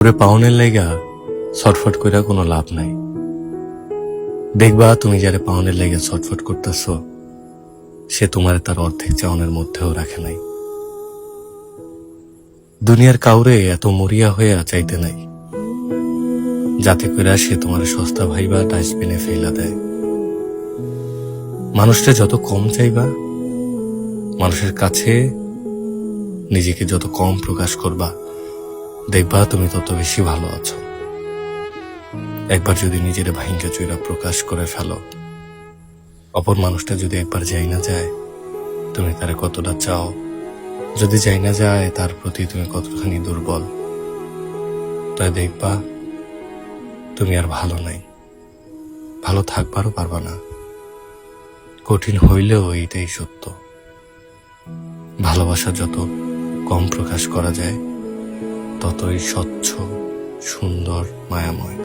ওরে পাওনের লাইগা ছটফট কইরা কোনো লাভ নাই। দেখবা তুমি যারে পাওনের লাইগা ছটফট করতেছ, সে তোমার তার অর্ধেক চাওনের মধ্যেও রাখে নাই। দুনিয়ার কাউরে এত মরিয়া হয়ে চাইতে নাই, যাতে কইরা সে তোমার সস্তা ভাইবা ডাস্টবিনে ফেলা দেয়। মানুষটা যত কম চাইবা, মানুষের কাছে নিজেকে যত কম প্রকাশ করবা দেখবা তুমি তত বেশি ভালো আছো। একবার যদি নিজের ভাইঙ্গা চুইরা প্রকাশ করে ফেলো, অপর মানুষটা যদি একবার যাই না যায়, তুমি তারে কতটা চাও? যদি যাই না যায়, তার প্রতি তুমি কতখানি দুর্বল? তাই দেখবা, তুমি আর ভালো নাই। ভালো থাকবারও পারবা না। কঠিন হইলেও এইটাই সত্য। ভালোবাসা যত কম প্রকাশ করা যায় ততই স্বচ্ছ সুন্দর মায়াময়।